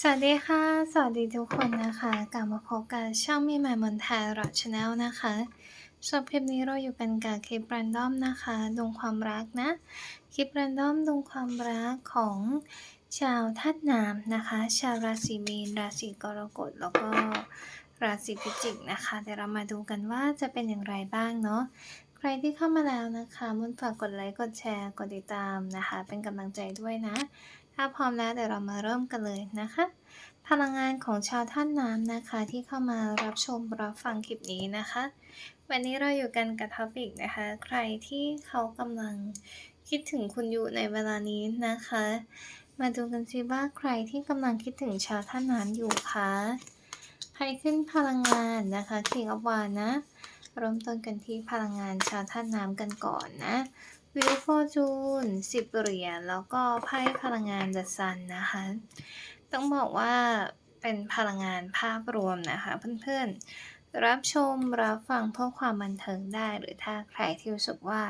สวัสดีค่ะ สวัสดีทุกคนนะคะ กลับมาพบกับช่องมีใหม่มนทาร์ชาแนลนะคะสำหรับคลิปนี้เราอยู่กันกับคลิปแรนดอมนะคะดวงความรักนะ คลิปแรนดอมดวงความรักของชาวธาตุน้ำนะคะ ชาวราศีมีน ราศีกรกฎ แล้วก็ราศีพิจิกนะคะ เดี๋ยวเรามาดูกันว่าจะเป็นอย่างไรบ้างเนาะ ใครที่เข้ามาแล้วนะคะมุนฝากกดไลค์ กดแชร์ กดติดตามนะคะ เป็นกำลังใจด้วยนะ ถ้าพร้อมแล้วเดี๋ยวเรามาเริ่มกันเลยนะคะ พลังงานของชาวท่านน้ำนะคะ ที่เข้ามารับชมรับฟังคลิปนี้นะคะ วันนี้เราอยู่กันกับท็อปิกนะคะ ใครที่เขากำลังคิดถึงคุณอยู่ในเวลานี้นะคะ มาดูกันสิว่าใครที่กำลังคิดถึงชาวท่านน้ำอยู่คะใครขึ้นพลังงานนะคะ King of Wands นะเริ่มต้นกันที่พลังงานชาวท่านน้ำกันก่อนนะ วิวฟอร์จูนสิบเหรียญแล้วก็ไพ่พลังงาน The Sun นะคะ ต้องบอกว่าเป็นพลังงานภาพรวมนะคะเพื่อนๆ รับชมรับฟังเพื่อความบันเทิงได้หรือถ้าใครที่รู้สึกว่า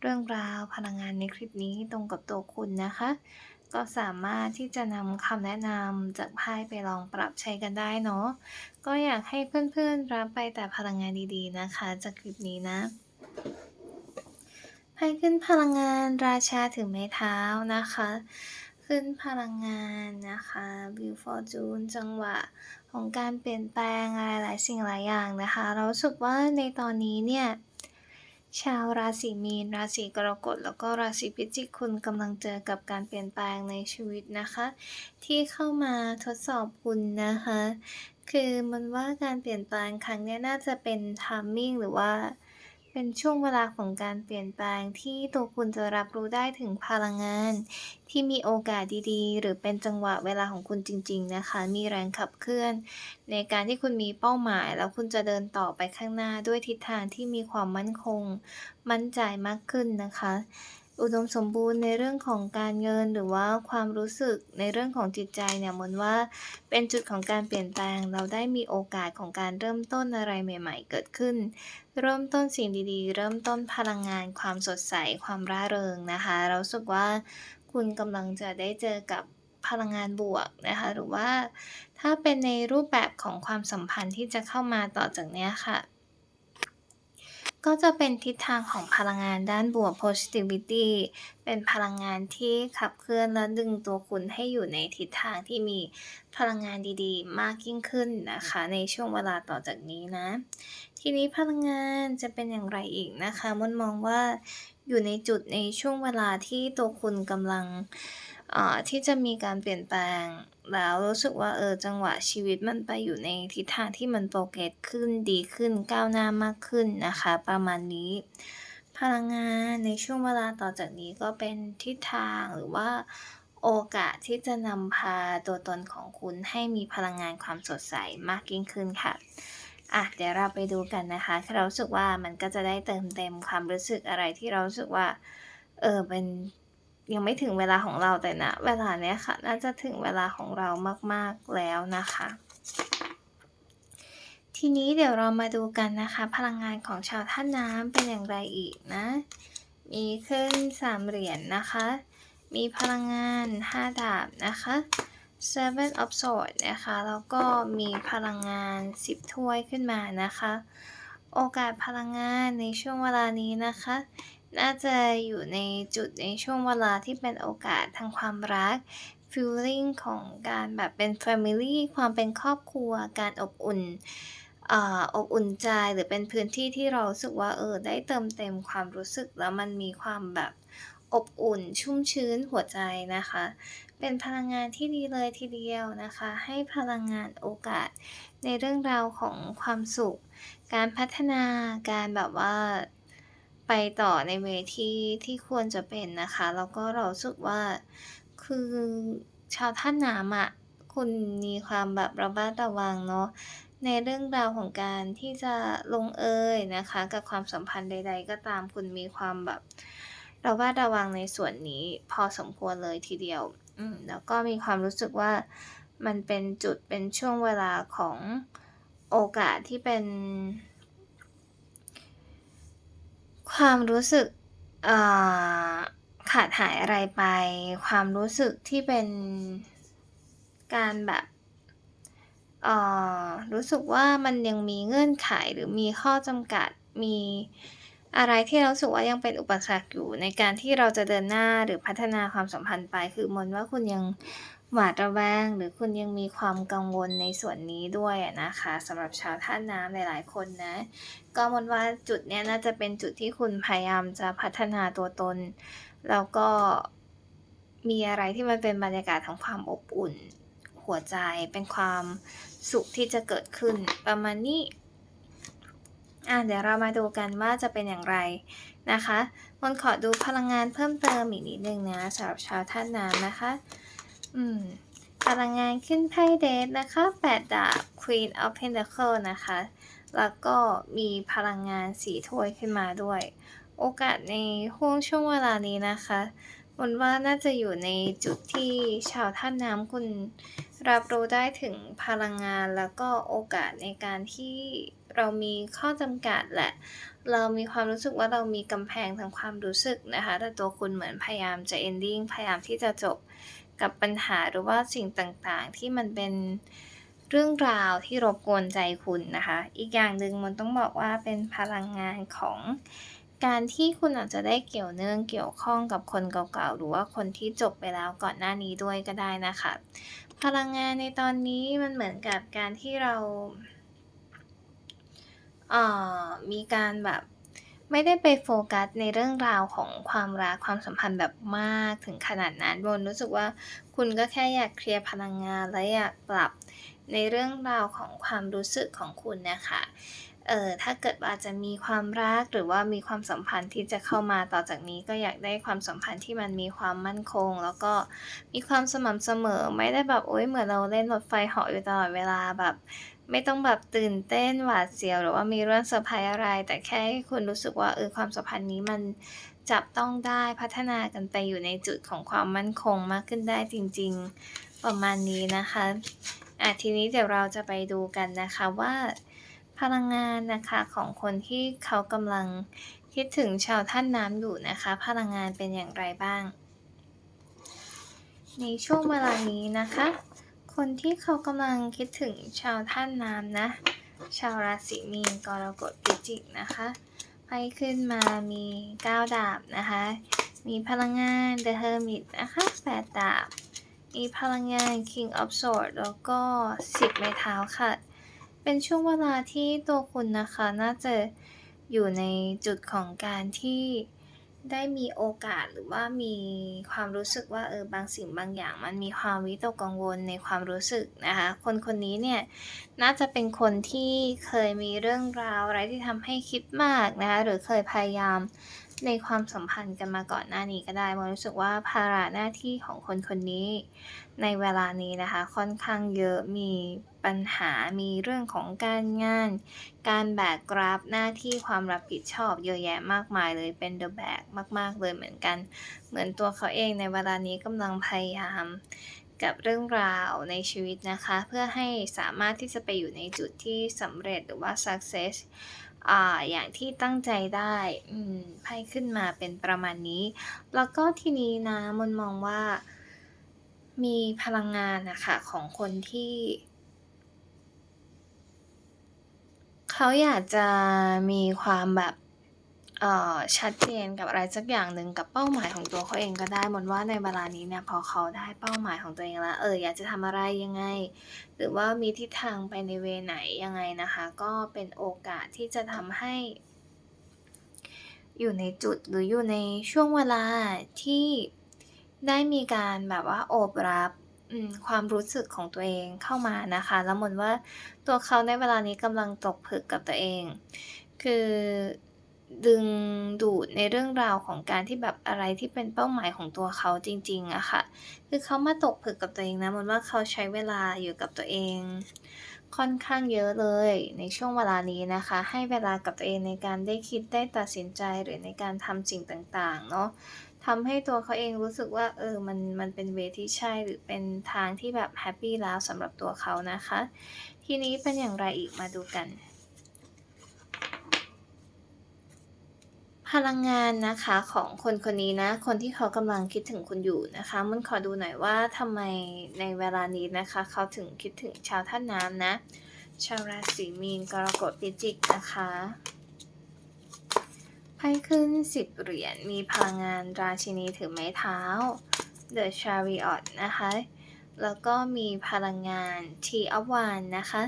เรื่องราวพลังงานในคลิปนี้ตรงกับตัวคุณนะคะ ก็สามารถที่จะนำคำแนะนำจากไพ่ไปลองปรับใช้กันได้เนาะก็อยากให้เพื่อนๆรับไปแต่พลังงานดีๆนะคะ จากคลิปนี้นะ ไพ่ขึ้นพลังงานราชาถือไม้เท้านะคะ ขึ้นพลังงานนะคะวิวฟอร์จูนจังหวะของการเปลี่ยนแปลงอะไรหลายสิ่งหลายอย่างนะคะ เราสึกว่าในตอนนี้เนี่ยชาวราศีมีน ราศีกรกฎ แล้วก็ราศีพิจิก คุณกำลังเจอกับการเปลี่ยนแปลงในชีวิตนะคะ ที่เข้ามาทดสอบคุณนะคะ คือมันว่าการเปลี่ยนแปลงครั้งเนี้ยน่าจะเป็นทามมิ่งหรือว่า เป็นช่วงเวลาของการเปลี่ยนแปลงที่ตัวคุณจะรับรู้ได้ถึงพลังงาน ที่มีโอกาสดีๆ หรือเป็นจังหวะเวลาของคุณจริง ๆ นะคะ มีแรงขับเคลื่อน ในการที่คุณมีเป้าหมาย แล้วคุณจะเดินต่อไปข้างหน้าด้วยทิศทางที่มีความมั่นคง มั่นใจมากขึ้นนะคะ อุดมสมบูรณ์ในเรื่องของการเงินหรือว่าความรู้สึกในเรื่องของจิตใจเนี่ยเหมือนว่าเป็นจุดของการเปลี่ยนแปลง เราได้มีโอกาสของการเริ่มต้นอะไรใหม่ ๆ เกิดขึ้น เริ่มต้นสิ่งดีๆ เริ่มต้นพลังงาน ความสดใส ความร่าเริงนะคะ เราสึกว่าคุณกำลังจะได้เจอกับพลังงานบวกนะคะหรือว่าถ้าเป็นในรูปแบบของความสัมพันธ์ที่จะเข้ามาต่อจากเนี้ยค่ะ ก็จะเป็นทิศทางของพลังงานด้านบวก positivity เป็นพลังงานที่ขับเคลื่อนและดึงตัวคุณให้อยู่ในทิศทางที่มีพลังงานดีๆ มากยิ่งขึ้นนะคะ ในช่วงเวลาต่อจากนี้นะ ทีนี้พลังงานจะเป็นอย่างไรอีกนะคะมันมองว่าอยู่ในจุดในช่วงเวลาที่ตัวคุณกำลัง ที่จะมีการเปลี่ยนแปลง แล้วรู้สึกว่าเออจังหวะชีวิตมันไปอยู่ในทิศทางที่มันโปรเกรสขึ้นดีขึ้นก้าวหน้ามากขึ้นนะคะ ประมาณนี้ พลังงานในช่วงเวลาต่อจากนี้ก็เป็นทิศทางหรือว่าโอกาสที่จะนำพาตัวตนของคุณให้มีพลังงานความสดใสมากยิ่งขึ้นค่ะ อะ เดี๋ยวเราไปดูกันนะคะเราสึกว่ามันก็จะได้เติมเต็มความรู้สึกอะไรที่เราสึกว่า เออ เป็น ยังไม่ถึงเวลาของเราแต่นะ เวลาเนี้ยค่ะ น่าจะถึงเวลาของเรามาก ๆ แล้วนะคะ ทีนี้เดี๋ยวเรามาดูกันนะคะ พลังงานของชาวท่านน้ำเป็นอย่างไรอีกนะ มีขึ้นสามเหรียญนนะคะ มีพลังงานห้าดาบนะคะ Seven of Swords นะคะ แล้วก็มีพลังงาน10ถ้วยขึ้นมานะคะ โอกาสพลังงานในช่วงเวลานี้นะคะ น่าจะอยู่ในจุดในช่วงเวลาที่เป็นโอกาสทางความรัก feeling ของการแบบเป็น family ความเป็นครอบครัว การอบอุ่นอบอุ่นใจหรือเป็นพื้นที่ที่เราสึกว่าเออได้เติมเต็มความรู้สึกแล้วมันมีความแบบอบอุ่นชุ่มชื้นหัวใจนะคะ เป็นพลังงานที่ดีเลยทีเดียวนะคะ ให้พลังงานโอกาสในเรื่องราวของความสุข การพัฒนาการแบบว่า ไปต่อในเวที่ที่ควรจะเป็นนะคะ แล้วก็เราสึกว่าคือชาวท่านน้ำอะคุณมีความแบบระมัดระวังเนาะในเรื่องราวของการที่จะลงเอยนะคะ กับความสัมพันธ์ใด ๆ ก็ตามคุณมีความแบบระมัดระวังในส่วนนี้พอสมควรเลยทีเดียว อืมแล้วก็มีความรู้สึกว่ามันเป็นจุดเป็นช่วงเวลาของโอกาสที่เป็น ความรู้สึกขาดหายอะไรไป ความรู้สึกที่เป็นการแบบ เอ่อ รู้สึกว่ามันยังมีเงื่อนไขหรือมีข้อจำกัด มีอะไรที่เรารู้สึกว่ายังเป็นอุปสรรคอยู่ในการที่เราจะเดินหน้าหรือพัฒนาความสัมพันธ์ไป คือมนว่าคุณยัง หวาดระแวงหรือคุณยังมีความกังวลในส่วนนี้ด้วยนะคะสำหรับชาวธาตุน้ำหลาย ๆ คนนะก็มนว่าจุดเนี้ยน่าจะเป็นจุดที่คุณพยายามจะพัฒนาตัวตน แล้วก็มีอะไรที่มันเป็นบรรยากาศของความอบอุ่น หัวใจเป็นความสุขที่จะเกิดขึ้น ประมาณนี้อาเดี๋ยวเรามาดูกันว่าจะเป็นอย่างไรนะคะมนขอดูพลังงานเพิ่มเติมอีกนิดนึงนะสำหรับชาวธาตุน้ำนะคะ อืมพลังงานขึ้นไพ่เดทนะคะ8ดดาบ Queen of Pentacles นะคะ แล้วก็มีพลังงาน4ถ้วยขึ้นมาด้วย โอกาสในห่วงช่วงเวลานี้นะคะมนว่าน่าจะอยู่ในจุดที่ชาวธาตุน้ำคุณรับรู้ได้ถึงพลังงานแล้วก็โอกาสในการที่เรามีข้อจำกัดแหละ เรามีความรู้สึกว่าเรามีกำแพงทางความรู้สึกนะคะ แต่ตัวคุณเหมือนพยายามจะ ending พยายามที่จะจบ กับปัญหาหรือว่าสิ่งต่างๆ ที่มันเป็นเรื่องราวที่รบกวนใจคุณนะคะ อีกอย่างหนึ่งมันต้องบอกว่าเป็นพลังงานของการที่คุณอาจจะได้เกี่ยวเนื่องเกี่ยวข้องกับคนเก่าๆ หรือว่าคนที่จบไปแล้วก่อนหน้านี้ด้วยก็ได้นะคะ พลังงานในตอนนี้มันเหมือนกับการที่เราเอ่อมีการแบบ ไม่ได้ไปโฟกัสในเรื่องราวของความรักความสัมพันธ์แบบมากถึงขนาดนั้นมนรู้สึกว่าคุณก็แค่อยากเคลียร์พลังงานและอยากปรับในเรื่องราวของความรู้สึกของคุณนะคะเอ่อถ้าเกิดว่าจะมีความรักหรือว่ามีความสัมพันธ์ที่จะเข้ามาต่อจากนี้ก็อยากได้ความสัมพันธ์ที่มันมีความมั่นคง แล้วก็มีความสม่ำเสมอไม่ได้แบบโอ๊ยเหมือนเราเล่นรถไฟเหาะอยู่ตลอดเวลาแบบ ไม่ต้องแบบตื่นเต้นหวาดเสียวหรือว่ามีเรื่องเซอร์ไพรส์อะไร แต่แค่ให้คุณรู้สึกว่าเออความสัมพันธ์นี้มันจับต้องได้พัฒนากันไปอยู่ในจุดของความมั่นคงมากขึ้นได้จริง ๆ ประมาณนี้นะคะอาทีนี้เดี๋ยวเราจะไปดูกันนะคะว่าพลังงานนะคะของคนที่เขากำลังคิดถึงชาวธาตุน้ำอยู่นะคะ พลังงานเป็นอย่างไรบ้าง ในช่วงเวลานี้นะคะ คนที่เขากำลังคิดถึงชาวธาตุน้ำนะ ชาวราศีมีนกรกฎพิจิกนะคะไพ่ขึ้นมามี9ดาบนะคะ มีพลังงาน The Hermit นะคะ8ดาบ มีพลังงาน King of Swords แล้วก็10ไม้เท้าค่ะ เป็นช่วงเวลาที่ตัวคุณนะคะ น่าจะอยู่ในจุดของการที่ ได้มีโอกาสหรือว่ามีความรู้สึกว่าเออบางสิ่งบางอย่างมันมีความวิตกกังวลในความรู้สึกนะคะคนคนนี้เนี่ยน่าจะเป็นคนที่เคยมีเรื่องราวอะไรที่ทำให้คิดมากนะคะหรือเคยพยายาม ในความสัมพันธ์กันมาก่อนหน้านี้ก็ได้มรู้สึกว่าภาระหน้าที่ของคนคนนี้ ในเวลานี้นะคะ ค่อนข้างเยอะมีปัญหามีเรื่องของการงาน การแบกรับหน้าที่ความรับผิดชอบเยอะแยะมากมายเลยเป็น The Bag มาก ๆ เลยเหมือนกัน เหมือนตัวเขาเองในเวลานี้กำลังพยายามกับเรื่องราวในชีวิตนะคะ เพื่อให้สามารถที่จะไปอยู่ในจุดที่สำเร็จหรือว่า success อ่าอย่างที่ตั้งใจได้อืมไพ่ขึ้นมาเป็นประมาณนี้ แล้วก็ทีนี้นะมนมองว่า มีพลังงานนะคะของคนที่ เขาอยากจะมีความแบบ ชัดเจนกับอะไรสักอย่างหนึ่งกับเป้าหมายของตัวเขาเองก็ได้มนว่าในเวลานี้เนี่ยพอเขาได้เป้าหมายของตัวเองแล้วเอออยากจะทำอะไรยังไง หรือว่ามีทิศทางไปในเวไหนยังไงนะคะ ก็เป็นโอกาสที่จะทำให้ อยู่ในจุดหรืออยู่ในช่วงเวลาที่ได้มีการแบบว่าโอบรับความรู้สึกของตัวเองเข้ามานะคะ แล้วมนว่าตัวเขาในเวลานี้กำลังตกผลึกกับตัวเอง คือ ดึงดูดในเรื่องราวของการที่แบบอะไรที่เป็นเป้าหมายของตัวเขาจริงๆอะค่ะ คือเขามาตกผลึกกับตัวเองนะมันว่าเขาใช้เวลาอยู่กับตัวเอง ค่อนข้างเยอะเลยในช่วงเวลานี้นะคะ ให้เวลากับตัวเองในการได้คิดได้ตัดสินใจหรือในการทำสิ่งต่างๆเนาะทำให้ตัวเขาเองรู้สึกว่าเออมันมันเป็นเวที่ใช่หรือเป็นทางที่แบบแฮปปี้แล้วสำหรับตัวเขานะคะ ทีนี้เป็นอย่างไรอีกมาดูกัน พลังงานนะคะของคนคนนี้นะ คนที่เขากำลังคิดถึงคุณอยู่นะคะมันขอดูหน่อยว่าทำไมในเวลานี้นะคะ เขาถึงคิดถึงชาวท่าน้ำนะ ชาวราศีมีนกรกฎพิจิกนะคะไพ่ขึ้น10เหรียญมีพลังงานราชินีถือไม้เท้า The Chariot นะคะ แล้วก็มีพลังงาน T of Wands นะคะ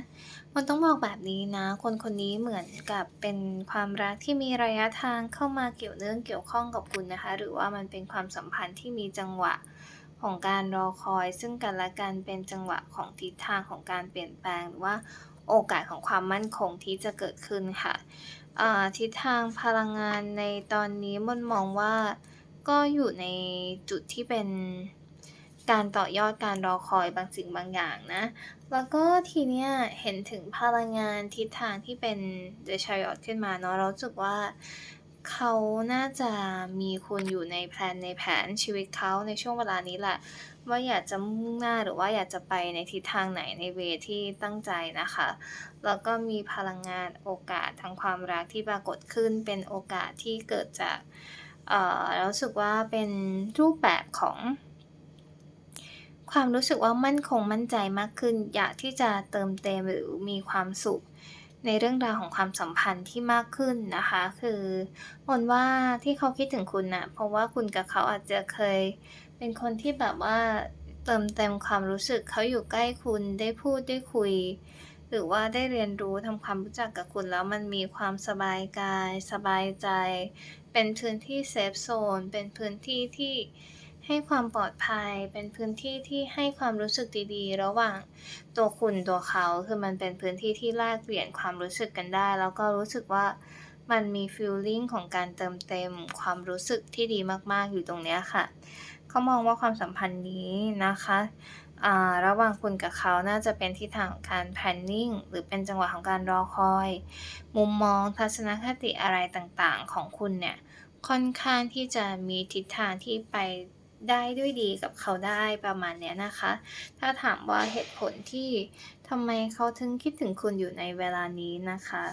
มันต้องบอกแบบนี้นะ คนคนนี้เหมือนกับเป็นความรักที่มีระยะทางเข้ามาเกี่ยวเนื่องเกี่ยวข้องกับคุณนะคะ หรือว่ามันเป็นความสัมพันธ์ที่มีจังหวะของการรอคอย ซึ่งกันและกันเป็นจังหวะของทิศทางของการเปลี่ยนแปลงหรือว่าโอกาสของความมั่นคงที่จะเกิดขึ้นค่ะทิศทางพลังงานในตอนนี้มันมองว่าก็อยู่ในจุดที่เป็น การต่อยอดการรอคอยบางสิ่งบางอย่างนะ แล้วก็ทีเนี้ยเห็นถึงพลังงานทิศทางที่เป็น The Chariot ขึ้นมาเนาะเราสึกว่าเขาน่าจะมีคุณอยู่ในแพลนในแผนชีวิตเขาในช่วงเวลานี้แหละ ว่าอยากจะมุ่งหน้าหรือว่าอยากจะไปในทิศทางไหนในเวที่ตั้งใจนะคะ แล้วก็มีพลังงานโอกาสทางความรักที่ปรากฏขึ้นเป็นโอกาสที่เกิดจากเอ่อเรารู้สึกว่าเป็นรูปแบบของ ความรู้สึกว่ามั่นคงมั่นใจมากขึ้น อยากที่จะเติมเต็มหรือมีความสุข ในเรื่องราวของความสัมพันธ์ที่มากขึ้นนะคะ คือมนว่าที่เขาคิดถึงคุณน่ะเพราะว่าคุณกับเขาอาจจะเคย เป็นคนที่แบบว่าเติมเต็มความรู้สึกเขาอยู่ใกล้คุณได้พูดได้คุย หรือว่าได้เรียนรู้ทำความรู้จักกับคุณแล้วมันมีความสบายกาย สบายใจ เป็นพื้นที่เซฟโซนเป็นพื้นที่ที่ ให้ความปลอดภัยเป็นพื้นที่ที่ให้ความรู้สึกดีๆ ระหว่างตัวคุณตัวเขาคือมันเป็นพื้นที่ที่แลกเปลี่ยนความรู้สึกกันได้ แล้วก็รู้สึกว่ามันมีฟีลลิ่งของการเติมเต็มความรู้สึกที่ดีมากๆอยู่ตรงเนี้ยค่ะเขามองว่าความสัมพันธ์นี้นะคะระหว่างคุณกับเขาน่าจะเป็นทิศทางของการ planning หรือเป็นจังหวะของการรอคอย มุมมองทัศนคติอะไรต่างๆ ของคุณเนี่ยค่อนข้างที่จะมีทิศทางที่ไป ได้ด้วยดีกับเขาได้ประมาณเนี้ยนะคะ ถ้าถามว่าเหตุผลที่ทำไมเขาถึงคิดถึงคุณอยู่ในเวลานี้นะคะ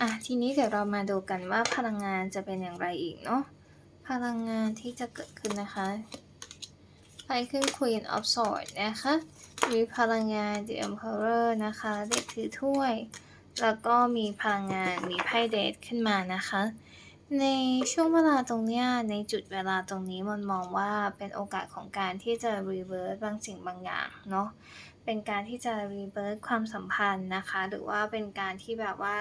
อะทีนี้เดี๋ยวเรามาดูกันว่าพลังงานจะเป็นอย่างไรอีกเนาะพลังงานที่จะเกิดขึ้นนะคะไพ่ขึ้น Queen of Swords นะคะมีพลังงาน The Emperor นะคะเด็กถือถ้วย แล้วก็มีพลังงานมีไพ่เดทขึ้นมานะคะ ในช่วงเวลาตรงเนี้ยในจุดเวลาตรงนี้มันมองว่าเป็นโอกาสของการที่จะ reverse บางสิ่งบางอย่างเนาะเป็นการที่จะ reverse ความสัมพันธ์นะคะ หรือว่าเป็นการที่แบบว่า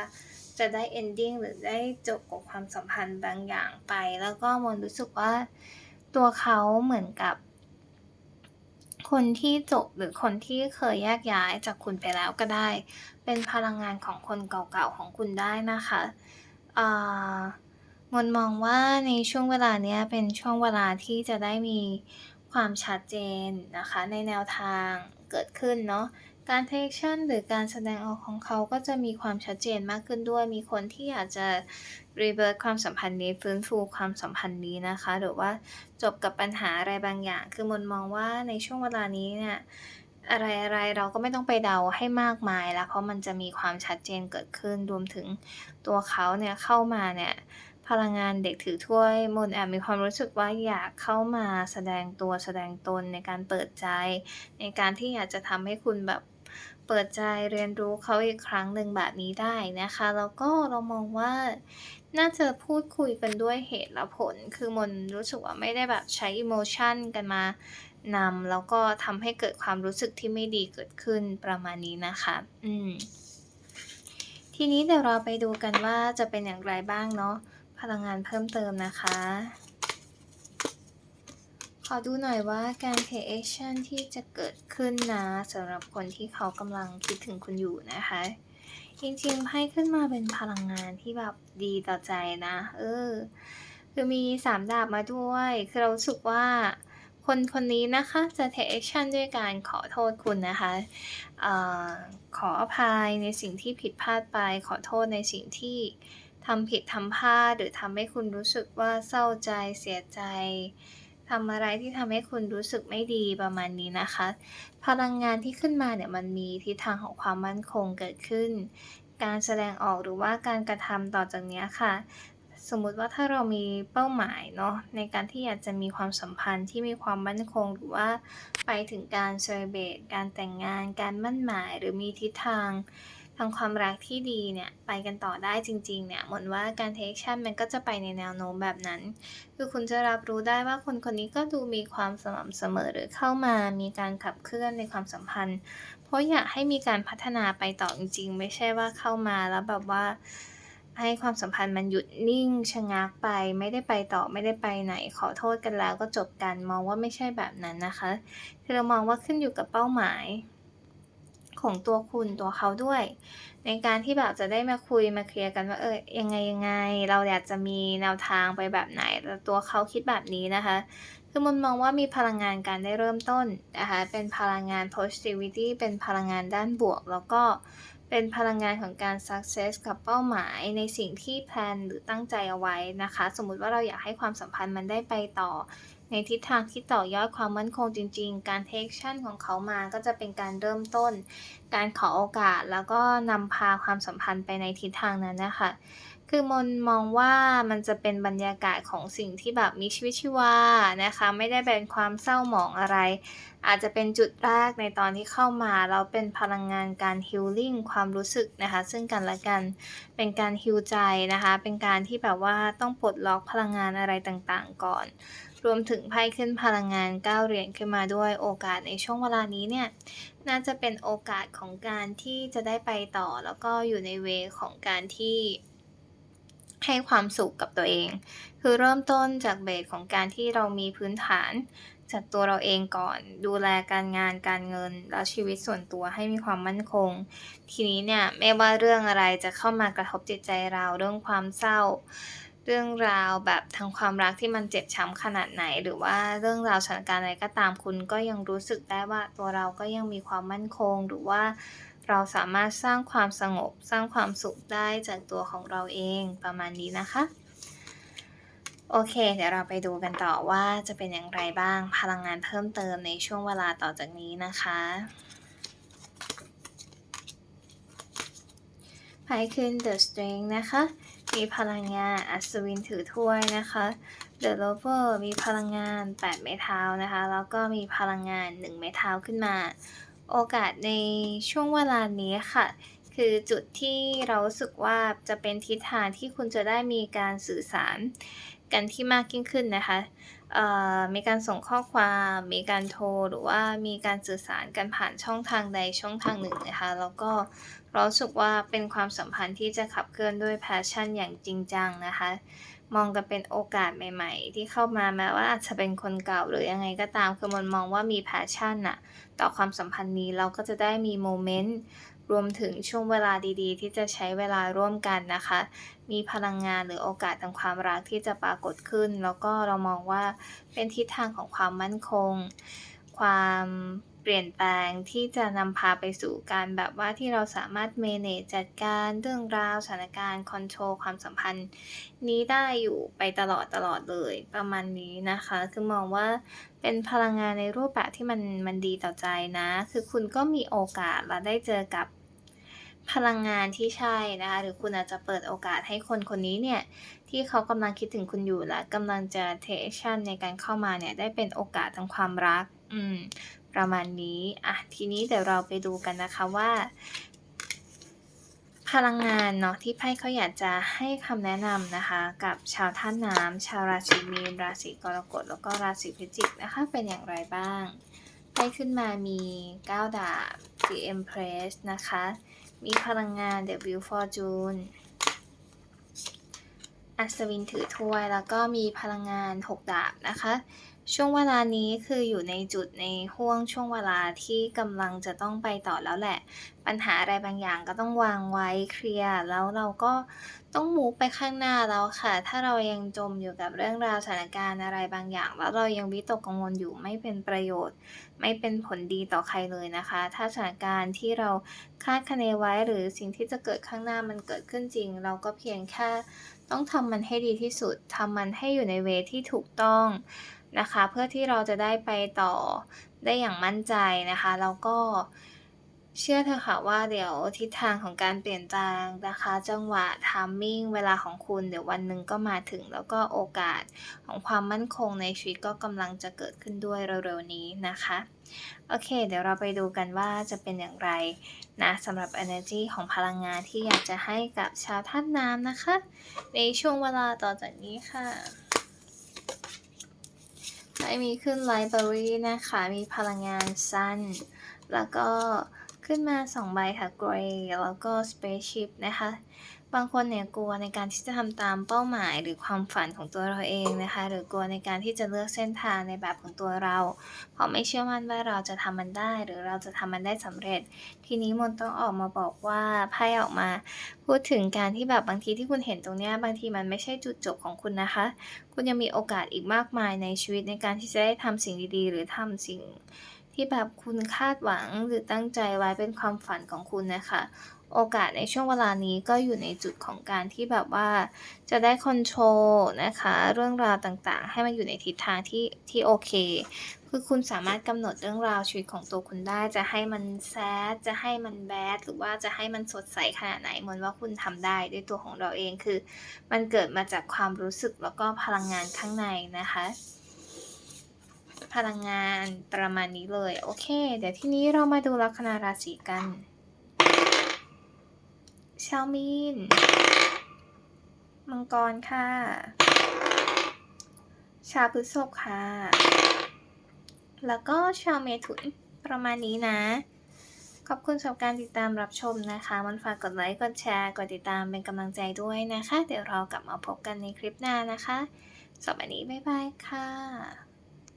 จะได้ ending หรือได้จบกับความสัมพันธ์บางอย่างไป แล้วก็มนรู้สึกว่าตัวเขาเหมือนกับ คนที่จบหรือคนที่เคยแยกย้ายจากคุณไปแล้วก็ได้ เป็นพลังงานของคนเก่าๆของคุณได้นะคะอ่า มนมองว่าในช่วงเวลาเนี้ยเป็นช่วงเวลาที่จะได้มีความชัดเจนนะคะ ในแนวทางเกิดขึ้นเนาะการเทคชั่นหรือการแสดงออกของเขาก็จะมีความชัดเจนมากขึ้นด้วย มีคนที่อยากจะ reverse ความสัมพันธ์นี้ฟื้นฟูความสัมพันธ์นี้นะคะ หรือว่าจบกับปัญหาอะไรบางอย่าง คือมนมองว่าในช่วงเวลานี้เนี่ยอะไรๆเราก็ไม่ต้องไปเดาให้มากมายแล้วเพราะมันจะมีความชัดเจนเกิดขึ้นรวมถึงตัวเขาเนี่ยเข้ามาเนี่ย พลังงานเด็กถือถ้วยมนแอบมีความรู้สึกว่าอยากเข้ามาแสดงตัวแสดงตนในการเปิดใจ ในการที่อยากจะทำให้คุณแบบเปิดใจเรียนรู้เขาอีกครั้งหนึ่งแบบนี้ได้นะคะ แล้วก็เรามองว่าน่าจะพูดคุยกันด้วยเหตุและผล คือมนรู้สึกว่าไม่ได้แบบใช้ emotion กันมานำแล้วก็ทำให้เกิดความรู้สึกที่ไม่ดีเกิดขึ้นประมาณนี้นะคะ อืม ทีนี้เดี๋ยวเราไปดูกันว่าจะเป็นอย่างไรบ้างเนาะ พลังงานเพิ่มเติมนะคะ ขอดูหน่อยว่าการ take action ที่จะเกิดขึ้นนะสำหรับคนที่เขากำลังคิดถึงคุณอยู่นะคะ จริงๆไพ่ขึ้นมาเป็นพลังงานที่แบบดีต่อใจนะ เออ คือมีสามดาบมาด้วย คือเราสึกว่าคนคนนี้นะคะจะ take action ด้วยการขอโทษคุณนะคะอขออภัยในสิ่งที่ผิดพลาดไป ขอโทษในสิ่งที่ ทำผิดทำพลาดหรือทำให้คุณรู้สึกว่าเศร้าใจเสียใจทำอะไรที่ทำให้คุณรู้สึกไม่ดีประมาณนี้นะคะ พลังงานที่ขึ้นมาเนี่ยมันมีทิศทางของความมั่นคงเกิดขึ้น การแสดงออกหรือว่าการกระทำต่อจากนี้ค่ะ สมมุติว่าถ้าเรามีเป้าหมายเนาะในการที่อยากจะมีความสัมพันธ์ที่มีความมั่นคงหรือว่าไปถึงการเซเบรตการแต่งงาน การมั่นหมายหรือมีทิศทาง ทางความรักที่ดีเนี่ยไปกันต่อได้จริงๆเนี่ยหมนว่าการเทคชั่นมันก็จะไปในแนวโน้มแบบนั้น คือคุณจะรับรู้ได้ว่าคนคนนี้ก็ดูมีความสม่ำเสมอหรือเข้ามามีการขับเคลื่อนในความสัมพันธ์ เพราะอยากให้มีการพัฒนาไปต่อจริงๆ ไม่ใช่ว่าเข้ามาแล้วแบบว่าให้ความสัมพันธ์มันหยุดนิ่งชะงักไป ไม่ได้ไปต่อไม่ได้ไปไหน ขอโทษกันแล้วก็จบกันมองว่าไม่ใช่แบบนั้นนะคะคือเรามองว่าขึ้นอยู่กับเป้าหมาย ของตัวคุณตัวเขาด้วย ในการที่แบบจะได้มาคุยมาเคลียร์กันว่าเออยังไงๆเราอยากจะมีแนวทางไปแบบไหนแล้วตัวเขาคิดแบบนี้นะคะ คือมนมองว่ามีพลังงานการได้เริ่มต้นนะคะเป็นพลังงาน positivity เป็นพลังงานด้านบวก แล้วก็เป็นพลังงานของการ success กับเป้าหมายในสิ่งที่แพลนหรือตั้งใจเอาไว้นะคะ สมมุติว่าเราอยากให้ความสัมพันธ์มันได้ไปต่อ ในทิศทางที่ต่อยอดความมั่นคงจริง ๆ การเทคชั่นของเขามาก็จะเป็นการเริ่มต้น การขอโอกาสแล้วก็นำพาความสัมพันธ์ไปในทิศทางนั้นนะคะคือมนมองว่ามันจะเป็นบรรยากาศของสิ่งที่แบบมีชีวิตชีวานะคะ ไม่ได้เป็นความเศร้าหมองอะไร อาจจะเป็นจุดแรกในตอนที่เข้ามาแล้วเป็นพลังงานการ healing ความรู้สึกนะคะ ซึ่งกันและกันเป็นการ heal ใจนะคะ เป็นการที่แบบว่าต้องปลดล็อกพลังงานอะไรต่างๆ ก่อน รวมถึงไพ่ขึ้นพลังงาน9เหรียญขึ้นมาด้วยโอกาสในช่วงเวลานี้เนี่ยน่าจะเป็นโอกาสของการที่จะได้ไปต่อแล้วก็อยู่ในเวของการที่ให้ความสุขกับตัวเอง คือเริ่มต้นจากเบสของการที่เรามีพื้นฐาน จากตัวเราเองก่อน ดูแลการงานการเงิน แล้วชีวิตส่วนตัวให้มีความมั่นคง ทีนี้เนี่ยไม่ว่าเรื่องอะไรจะเข้ามากระทบจิตใจเราเรื่องความเศร้า เรื่องราวแบบทางความรักที่มันเจ็บช้ำขนาดไหน หรือว่าเรื่องราวสถานการณ์อะไรก็ตามคุณก็ยังรู้สึกได้ว่าตัวเราก็ยังมีความมั่นคง หรือว่าเราสามารถสร้างความสงบสร้างความสุขได้จากตัวของเราเองประมาณนี้นะคะ โอเค เดี๋ยวเราไปดูกันต่อว่าจะเป็นอย่างไรบ้างพลังงานเพิ่มเติมในช่วงเวลาต่อจากนี้นะคะไพ่ขึ้น The Strength นะคะ มีพลังงานอัศวินถือถ้วยนะคะ The Lover มีพลังงาน 8 ไม้เท้านะคะ แล้วก็มีพลังงาน 1 ไม้เท้าขึ้นมา โอกาสในช่วงเวลานี้ค่ะ คือจุดที่เราสึกว่าจะเป็นทิศทางที่คุณจะได้มีการสื่อสาร กันที่มากยิ่งขึ้นนะคะมีการส่งข้อความ มีการโทร หรือว่ามีการสื่อสารกันผ่านช่องทางใดช่องทางหนึ่งนะคะ แล้วก็รู้สึกว่าเป็นความสัมพันธ์ที่จะขับเคลื่อนด้วย passion อย่างจริงจังนะคะ มองกันเป็นโอกาสใหม่ ๆ ที่เข้ามาแม้ว่าอาจจะเป็นคนเก่าหรือยังไงก็ตาม คือมันมองว่ามี passion น่ะต่อความสัมพันธ์นี้เราก็จะได้มีโมเมนต์ รวมถึงช่วงเวลาดีๆ ที่จะใช้เวลาร่วมกันนะคะ มีพลังงานหรือโอกาสทางความรักที่จะปรากฏขึ้น แล้วก็เรามองว่าเป็นทิศทางของความมั่นคง ความ เปลี่ยนแปลงที่จะนำพาไปสู่การแบบว่าที่เราสามารถ manage จัดการเรื่องราวสถานการณ์คอนโทรลความสัมพันธ์ นี้ได้อยู่ไปตลอดๆเลยประมาณนี้นะคะ คือมองว่าเป็นพลังงานในรูปแบบที่มันมันดีต่อใจนะ คือคุณก็มีโอกาสและได้เจอกับพลังงานที่ใช่นะคะ หรือคุณอาจจะเปิดโอกาสให้คนคนนี้เนี่ย ที่เขากำลังคิดถึงคุณอยู่และกำลังจะ take action ในการเข้ามาเนี่ย ได้เป็นโอกาสทางความรัก อืม ประมาณนี้อะทีนี้เดี๋ยวเราไปดูกันนะคะว่า พลังงานเนาะที่ไพ่เขาอยากจะให้คำแนะนำนะคะ กับชาวธาตุน้ำชาวราศีมีน ราศีกรกฎแล้วก็ราศีพิจิกนะคะเป็นอย่างไรบ้างไพ่ขึ้นมามี9ดาบ The Empress นะคะ มีพลังงาน The Wheel of Fortune อัศวินถือถ้วยแล้วก็มีพลังงาน 6 ดาบนะคะ ช่วงเวลานี้คืออยู่ในจุดในห้วงช่วงเวลาที่กำลังจะต้องไปต่อแล้วแหละ ปัญหาอะไรบางอย่างก็ต้องวางไว้เคลียร์แล้วเราก็ต้อง move ไปข้างหน้าแล้วค่ะ ถ้าเรายังจมอยู่กับเรื่องราวสถานการณ์อะไรบางอย่าง แล้วเรายังวิตกกังวลอยู่ไม่เป็นประโยชน์ ไม่เป็นผลดีต่อใครเลยนะคะ ถ้าสถานการณ์ที่เราคาดคะเนไว้หรือสิ่งที่จะเกิดข้างหน้ามันเกิดขึ้นจริง เราก็เพียงแค่ต้องทำมันให้ดีที่สุดทำมันให้อยู่ในเวที่ถูกต้อง นะคะ เพื่อที่เราจะได้ไปต่อได้อย่างมั่นใจนะคะแล้วก็เชื่อเถอะค่ะว่าเดี๋ยวทิศทางของการเปลี่ยนแปลงนะคะ จังหวะ timing เวลาของคุณเดี๋ยววันหนึ่งก็มาถึง แล้วก็โอกาสของความมั่นคงในชีวิตก็กำลังจะเกิดขึ้นด้วยเร็วๆนี้นะคะ โอเค เดี๋ยวเราไปดูกันว่าจะเป็นอย่างไรนะสำหรับเอเนอร์จีของพลังงานที่อยากจะให้กับชาวธาตุน้ำนะคะ ในช่วงเวลาต่อจากนี้ค่ะ ให้มีขึ้นไลบรารีนะคะ มีพลังงานสั้น แล้วก็ขึ้นมา 2 ใบค่ะ Grey แล้วก็ Spaceship นะคะ บางคนเนี่ยกลัวในการที่จะทำตามเป้าหมาย หรือความฝันของตัวเราเองนะคะ หรือกลัวในการที่จะเลือกเส้นทางในแบบของตัวเรา เพราะไม่เชื่อมั่นว่าเราจะทำมันได้ หรือเราจะทำมันได้สำเร็จ ทีนี้มนต้องออกมาบอกว่าไพ่ออกมา พูดถึงการที่แบบบางทีที่คุณเห็นตรงเนี้ยบางทีมันไม่ใช่จุดจบของคุณนะคะ คุณยังมีโอกาสอีกมากมายในชีวิตในการที่จะได้ทำสิ่งดีๆ หรือทำสิ่งที่แบบคุณคาดหวังหรือตั้งใจไว้เป็นความฝันของคุณนะคะ โอกาสในช่วงเวลานี้ก็อยู่ในจุดของการที่แบบว่า จะได้คอนโทรลนะคะ เรื่องราวต่างๆ ให้มันอยู่ในทิศทางที่ที่โอเค คือคุณสามารถกำหนดเรื่องราวชีวิตของตัวคุณได้ จะให้มันแซดจะให้มันแบดหรือว่าจะให้มันสดใสขนาดไหนเหมือนว่าคุณทำได้ด้วยตัวของเราเองคือ มันเกิดมาจากความรู้สึกแล้วก็พลังงานข้างในนะคะพลังงานประมาณนี้เลย โอเค เดี๋ยวทีนี้เรามาดูลัคนาราศีกัน ชาวมีน มังกรค่ะ ชาวพฤษภค่ะ แล้วก็ชาวเมถุนประมาณนี้นะ ขอบคุณสำหรับการติดตามรับชมนะคะ มันฝากกดไลค์ กดแชร์ กดติดตามเป็นกำลังใจด้วยนะคะ เดี๋ยวเรากลับมาพบกันในคลิปหน้านะคะสำหรับวันนี้บ๊ายบายค่ะ